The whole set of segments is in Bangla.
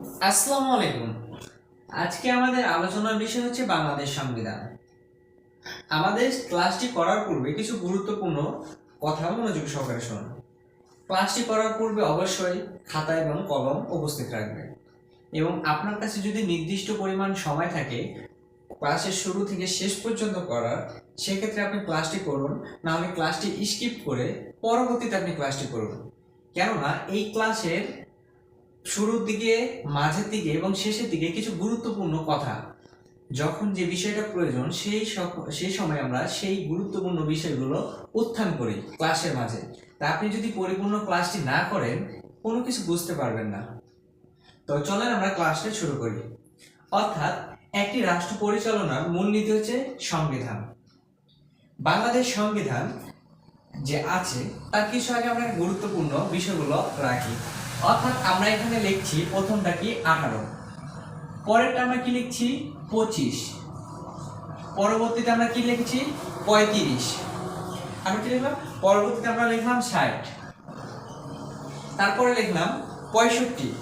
আসসালামু আলাইকুম। আজকে আমাদের আলোচনার বিষয় হচ্ছে বাংলাদেশ সংবিধান। আমাদের ক্লাসটি করার পূর্বে কিছু গুরুত্বপূর্ণ কথা মনোযোগ সহকারে শুনুন ক্লাসটি করার পূর্বে অবশ্যই খাতা এবং কলম উপস্থিত রাখবেন এবং আপনার কাছে যদি নির্দিষ্ট পরিমাণ সময় থাকে, ক্লাসের শুরু থেকে শেষ পর্যন্ত করার, সেক্ষেত্রে আপনি ক্লাসটি করুন না হলে ক্লাসটি স্কিপ করে পরবর্তীতে আপনি ক্লাসটি করুন। কেননা, এই ক্লাসের শুরুর দিকে, মাঝের দিকে এবং শেষের দিকে কিছু গুরুত্বপূর্ণ কথা। যখন যে বিষয়টা প্রয়োজন, সেই সেই সময় আমরা সেই গুরুত্বপূর্ণ বিষয়গুলো উত্থান করি ক্লাসের মাঝে। তা আপনি যদি পরিপূর্ণ ক্লাসটি না করেন, কোনো কিছু বুঝতে পারবেন না। তো চলেন আমরা ক্লাসটা শুরু করি। অর্থাৎ, একটি রাষ্ট্র পরিচালনার মূলনীতি হচ্ছে সংবিধান। বাংলাদেশ সংবিধান যে আছে তার কিছু আগে আমরা গুরুত্বপূর্ণ বিষয়গুলো রাখি। অর্থাৎ আমরা এখানে লিখছি প্রথমটা কি আঠারো। পরেরটা আমরা কি লিখছি? পঁচিশ। পরবর্তীতে আমরা কি লিখছি? পঁয়ত্রিশ। আমি কি লিখলাম? পরবর্তীতে আমরা লিখলাম ষাট। তারপরে লিখলাম পঁয়ষট্টি।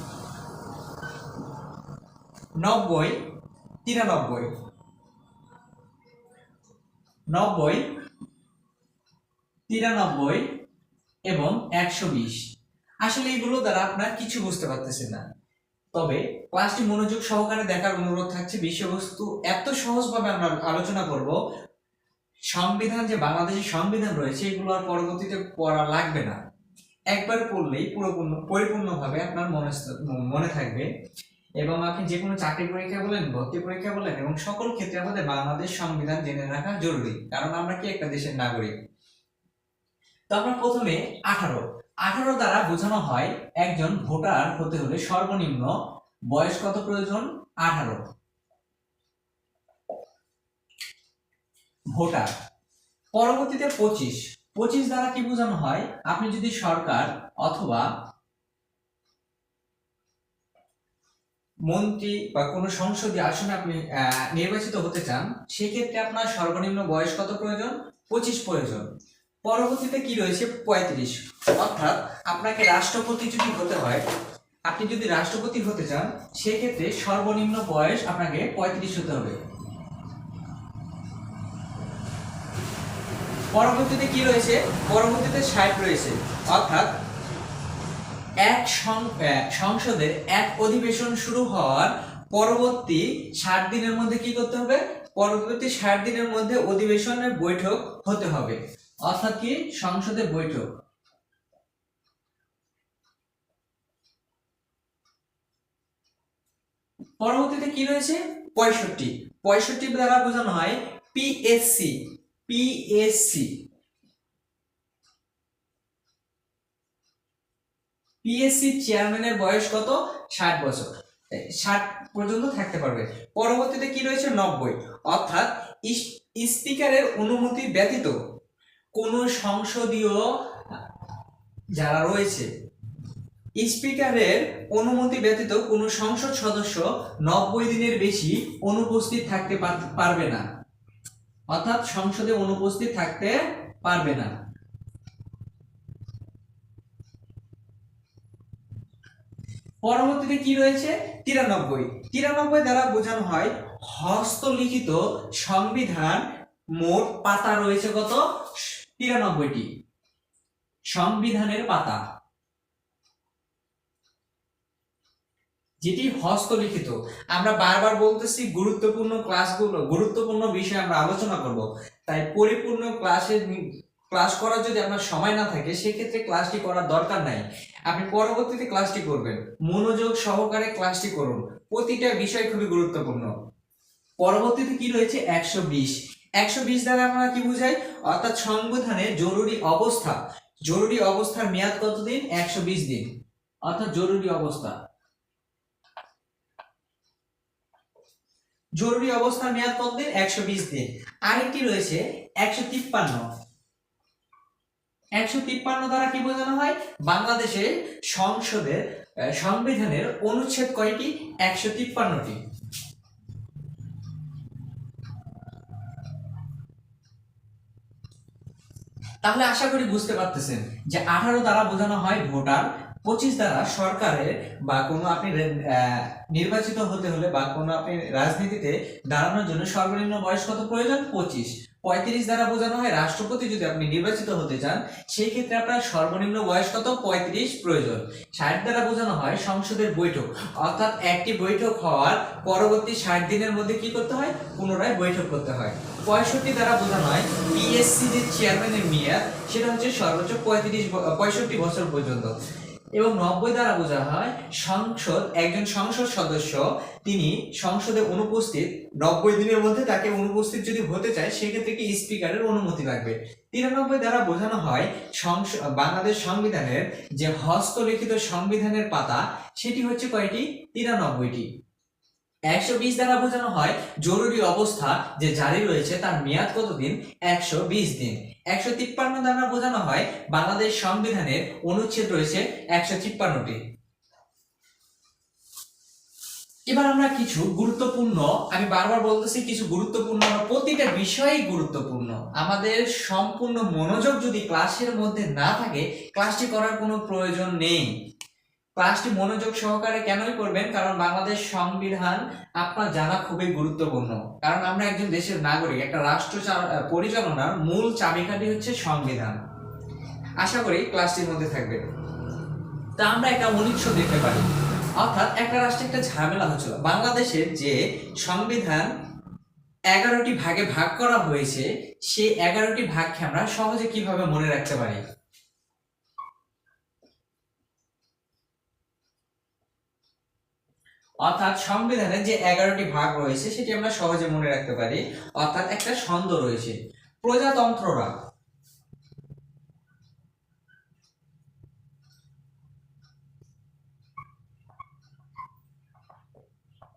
নব্বই, তিরানব্বই। নব্বই, তিরানব্বই এবং একশো বিশ। আসলে এগুলো দ্বারা আপনার কিছু বুঝতে পারতেছেন না। তবে ক্লাসটি মনোযোগ সহকারে দেখার অনুরোধ থাকছে বিষয়বস্তু এত সহজভাবে আমরা আলোচনা করব। সংবিধান যে বাংলাদেশের সংবিধান রয়েছে, এগুলো আর পরবর্তীতে পড়া লাগবে না। একবার পড়লেই পুরোপূর্ণ, পরিপূর্ণভাবে আপনার মনে মনে থাকবে। এবং আপনি যে কোনো চাকরি পরীক্ষা বলেন, ভর্তি পরীক্ষা বলেন, এবং সকল ক্ষেত্রে আমাদের বাংলাদেশ সংবিধান জেনে রাখা জরুরি, কারণ আমরা কি একটা দেশের নাগরিক। তো আমরা প্রথমে আঠারো আঠারো দ্বারা বোঝানো হয় একজন ভোটার হতে হলে সর্বনিম্ন বয়স কত প্রয়োজন? আঠারো। ভোটার। পরবর্তীতে পঁচিশ। পঁচিশ দ্বারা কি বোঝানো হয়? আপনি যদি সরকার অথবা মন্ত্রী বা কোনো সংসদীয় আসনে আপনি নির্বাচিত হতে চান, সেক্ষেত্রে আপনার সর্বনিম্ন বয়স কত প্রয়োজন? পঁচিশ প্রয়োজন। পরবর্তীতে কি রয়েছে? পঁয়ত্রিশ। অর্থাৎ আপনাকে রাষ্ট্রপতি যদি হতে হয়, আপনি যদি রাষ্ট্রপতি হতে চান, সেক্ষেত্রে সর্বনিম্ন বয়স আপনাকে পঁয়ত্রিশ হতে হবে। পরবর্তীতে কি রয়েছে? পরবর্তীতে ষাট রয়েছে। অর্থাৎ এক সংসদের এক অধিবেশন শুরু হওয়ার পরবর্তী ষাট দিনের মধ্যে কি করতে হবে? পরবর্তী ষাট দিনের মধ্যে অধিবেশনের বৈঠক হতে হবে। অর্থাৎ কি? সংসদের বৈঠক। পরবর্তীতে কি রয়েছে? পঁয়ষট্টি। পঁয়ষট্টি দ্বারা বোঝানো হয় পিএসসি পিএসসি পিএসসি চেয়ারম্যানের বয়স কত? ষাট বছর। ষাট পর্যন্ত থাকতে পারবে। পরবর্তীতে কি রয়েছে? নব্বই। অর্থাৎ স্পিকারের অনুমতি ব্যতীত কোন সংসদীয় যারা রয়েছে, স্পিকারের অনুমতি ব্যতীত কোনো সংসদ সদস্য নব্বই দিনের বেশি অনুপস্থিত থাকতে পারবে না। অর্থাৎ সংসদে অনুপস্থিত থাকতে পারবে না। পরবর্তীতে কি রয়েছে? তিরানব্বই। তিরানব্বই দ্বারা বোঝানো হয়, হস্তলিখিত সংবিধান মোট পাতা রয়েছে কত? তিরানব্বইটি। সংবিধানের পাতা। যেটি হস্তলিখিত। আমরা বারবার বলতেছি গুরুত্বপূর্ণ ক্লাসগুলো গুরুত্বপূর্ণ বিষয় আমরা আলোচনা করব। তাই পরিপূর্ণ ক্লাসের ক্লাস করার যদি আপনার সময় না থাকে, সেক্ষেত্রে ক্লাসটি করার দরকার নাই। আপনি পরবর্তীতে ক্লাসটি করবেন। মনোযোগ সহকারে ক্লাসটি করুন। প্রতিটা বিষয় খুবই গুরুত্বপূর্ণ। পরবর্তীতে কি রয়েছে? একশো বিশ। একশো বিশ দ্বারা আমরা কি বুঝাই? অর্থাৎ সংবিধানে জরুরি অবস্থা, জরুরি অবস্থার মেয়াদ কতদিন? একশো বিশ দিন। অর্থাৎ জরুরি অবস্থা। জরুরি অবস্থার মেয়াদ কতদিন? একশো বিশ দিন। আরেকটি রয়েছে, একশো তিপ্পান্ন। একশো তিপ্পান্ন দ্বারা কি বোঝানো হয়? বাংলাদেশে সংসদের সংবিধানের অনুচ্ছেদ কয়টি? একশো তিপ্পান্নটি। তাহলে আশা করি বুঝতে পারতেছেন যে আঠারো দ্বারা বোঝানো হয় ভোটার, পঁচিশ দ্বারা সরকারের বা কোনো আপনি নির্বাচিত হতে হলে বা কোনো আপনি রাজনীতিতে দাঁড়ানোর জন্য সর্বনিম্ন বয়স কত প্রয়োজন? পঁচিশ। পঁয়ত্রিশ দ্বারা বোঝানো হয়, রাষ্ট্রপতি যদি আপনি নির্বাচিত হতে চান, সেই ক্ষেত্রে আপনার সর্বনিম্ন বয়স কত? পঁয়ত্রিশ, প্রয়োজন। ষাট দ্বারা বোঝানো হয়, সংসদের বৈঠক। অর্থাৎ একটি বৈঠক হওয়ার পরবর্তী ষাট দিনের মধ্যে কি করতে হয়? পুনরায় বৈঠক করতে হয়। পঁয়ষট্টি দ্বারা বোঝানো হয় পিএসসি যে চেয়ারম্যানের মেয়াদ, সেটা হচ্ছে সর্বোচ্চ পঁয়ত্রিশ পঁয়ষট্টি বছর পর্যন্ত। এবং নব্বই দ্বারা বোঝা হয়, সংসদ, একজন সংসদ সদস্য, তিনি সংসদে অনুপস্থিত, নব্বই দিনের মধ্যে তাকে অনুপস্থিত যদি হতে চায়, সেক্ষেত্রে কি স্পিকারের অনুমতি লাগবে? তিরানব্বই দ্বারা বোঝানো হয় বাংলাদেশ সংবিধানের যে হস্তলিখিত সংবিধানের পাতা, সেটি হচ্ছে কয়টি? তিরানব্বইটি। একশো বিশ দ্বারা বোঝানো হয় জরুরি অবস্থা যে জারি রয়েছে তার মেয়াদ কতদিন? একশো বিশ দিন। একশো তিপ্পান্ন দ্বারা বোঝানো হয় বাংলাদেশ সংবিধানের অনুচ্ছেদ রয়েছে একশো তিপ্পান্নটি। এবার আমরা কিছু গুরুত্বপূর্ণ, আমি বারবার বলতেছি কিছু গুরুত্বপূর্ণ প্রতিটা বিষয়ই গুরুত্বপূর্ণ। আমাদের সম্পূর্ণ মনোযোগ যদি ক্লাসের মধ্যে না থাকে ক্লাসটি করার কোনো প্রয়োজন নেই। ক্লাসটি মনোযোগ সহকারে কেনই করবেন? কারণ বাংলাদেশ সংবিধান আপনার জানা খুবই গুরুত্বপূর্ণ। কারণ আমরা একজন দেশের নাগরিক, একটা রাষ্ট্র পরিচালনার মূল চাবিকাঠি হচ্ছে সংবিধান। আশা করি ক্লাসটির মধ্যে থাকবে তা আমরা একটা উনিশ দেখতে পারি। অর্থাৎ একটা রাষ্ট্রে একটা ঝামেলা হচ্ছিল। বাংলাদেশের যে সংবিধান এগারোটি ভাগে ভাগ করা হয়েছে, সেই এগারোটি ভাগকে আমরা সহজে কীভাবে মনে রাখতে পারি? অর্থাৎ সংবিধানের যে এগারোটি ভাগ রয়েছে, সেটি আমরা সহজে মনে রাখতে পারি। অর্থাৎ একটা ছন্দ রয়েছে। প্রজাতন্ত্ররা।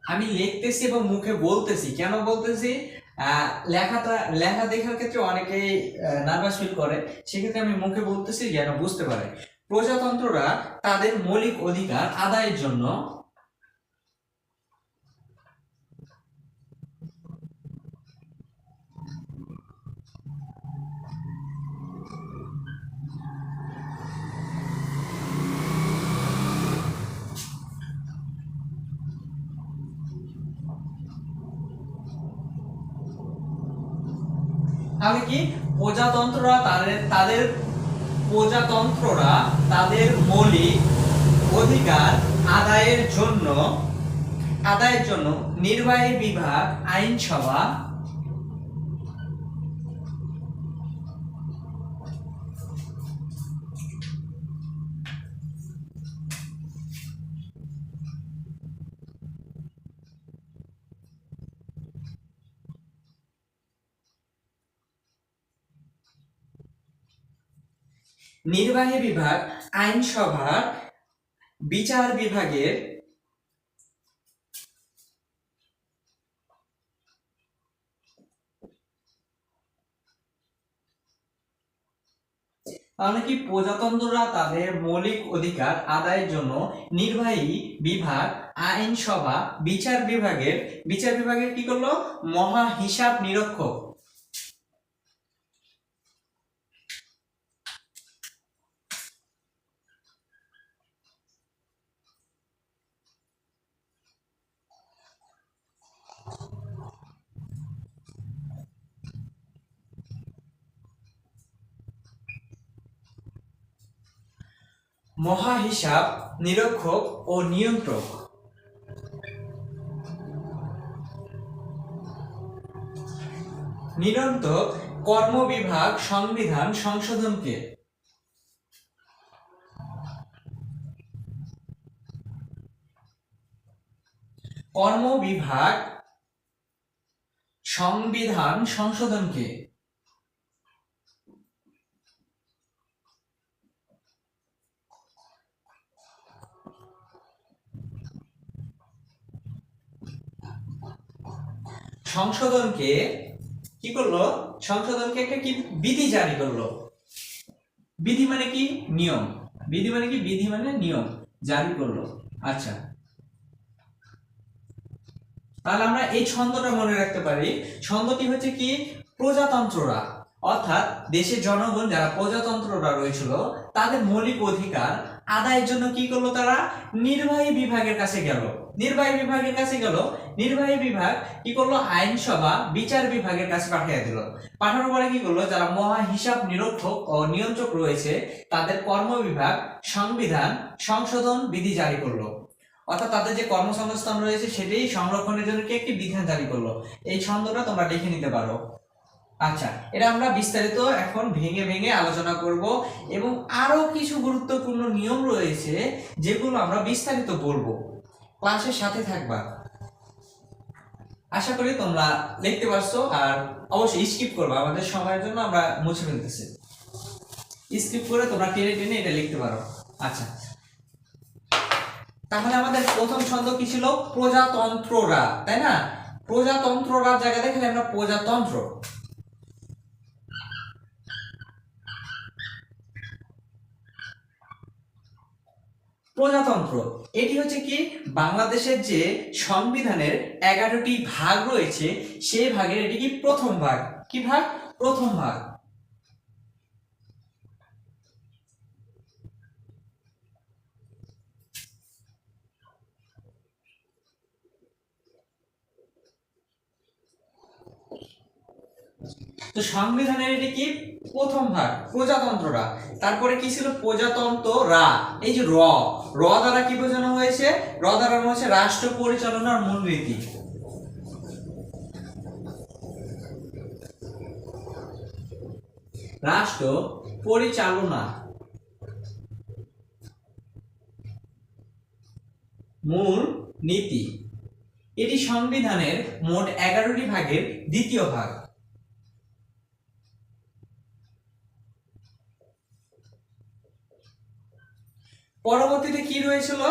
আমি লিখতেছি এবং মুখে বলতেছি। কেন বলতেছি? লেখাটা, লেখা দেখার ক্ষেত্রে অনেকেই নার্ভাস ফিল করে। সেক্ষেত্রে আমি মুখে বলতেছি, যেন বুঝতে পারে। প্রজাতন্ত্ররা তাদের মৌলিক অধিকার আদায়ের জন্য তাহলে কি? প্রজাতন্ত্ররা তাদের তাদের প্রজাতন্ত্ররা তাদের মৌলিক অধিকার আদায়ের জন্য আদায়ের জন্য নির্বাহী বিভাগ, আইনসভা নির্বাহী বিভাগ আইনসভার বিচার বিভাগের তাহলে কি প্রজাতন্ত্ররা তাদের মৌলিক অধিকার আদায়ের জন্য নির্বাহী বিভাগ, আইনসভা, বিচার বিভাগের বিচার বিভাগের কি করল? মহা হিসাব নিরীক্ষক। মহা হিসাব নিরীক্ষক ও নিয়ন্ত্রক। নিরন্তর কর্মবিভাগ সংবিধান সংশোধনকে। কর্মবিভাগ সংবিধান সংশোধনকে। সংশোধনকে কি করল? সংশোধনকে একটা কি বিধি জারি করল। বিধি মানে কি? নিয়ম। বিধি মানে কি? বিধি মানে নিয়ম জারি করল। আচ্ছা। তাহলে আমরা এই ছন্দটা মনে রাখতে পারি। ছন্দটি হচ্ছে কি? প্রজাতন্ত্ররা। অর্থাৎ দেশের জনগণ যারা প্রজাতন্ত্ররা রয়েছিল, তাদের মৌলিক অধিকার আদায়ের জন্য কি করল তারা? নির্বাহী বিভাগের কাছে গেল। নির্বাহী বিভাগের কাছে গেল। নির্বাহী বিভাগ কি করল? আইনসভা, বিচার বিভাগের কাছে পাঠিয়ে দিল। পাঠানোর পরে কি করল? যারা মহা হিসাব নিরীক্ষক ও নিয়ন্ত্রক রয়েছে, তাদের কর্ম বিভাগ, সংবিধান, সংশোধন বিধি জারি করল। অর্থাৎ তাদের যে কর্মসংস্থান রয়েছে, সেটাই সংরক্ষণের জন্য কি একটি বিধান জারি করল? এই ছন্দটা তোমরা লিখে নিতে পারো। আচ্ছা এটা আমরা বিস্তারিত এখন ভেঙে ভেঙে আলোচনা করব এবং আরও কিছু গুরুত্বপূর্ণ নিয়ম রয়েছে যেগুলো আমরা বিস্তারিত বলব। ক্লাসের সাথে থাকবা। আশা করি তোমরা লিখতে পারছ আর অবশ্যই স্কিপ করবা, আমাদের সময়ের জন্য আমরা মুছে ফেলতেছি। স্কিপ করে তোমরা টেনে টেনে এটা লিখতে পারো। আচ্ছা। তাহলে আমাদের প্রথম ছন্দ কি ছিল? প্রজাতন্ত্ররা, তাই না? প্রজাতন্ত্ররা জায়গা দেখলে আমরা প্রজাতন্ত্র। প্রজাতন্ত্র। এটি হচ্ছে কি? বাংলাদেশের যে সংবিধানের এগারোটি ভাগ রয়েছে, সেই ভাগের এটি কি প্রথম ভাগ? কি ভাগ? প্রথম ভাগ। তো সংবিধানের এটি কি? প্রথম ভাগ, প্রজাতন্ত্ররা। তারপরে কি ছিল? প্রজাতন্ত্র রা এই যে র র দ্বারা কি বোঝানো হয়েছে? র দ্বারা হচ্ছে রাষ্ট্র পরিচালনার মূলনীতি রাষ্ট্র পরিচালনা। মূল নীতি। এটি সংবিধানের মোট এগারোটি ভাগের দ্বিতীয় ভাগ। পরবর্তীতে কি রয়েছিল?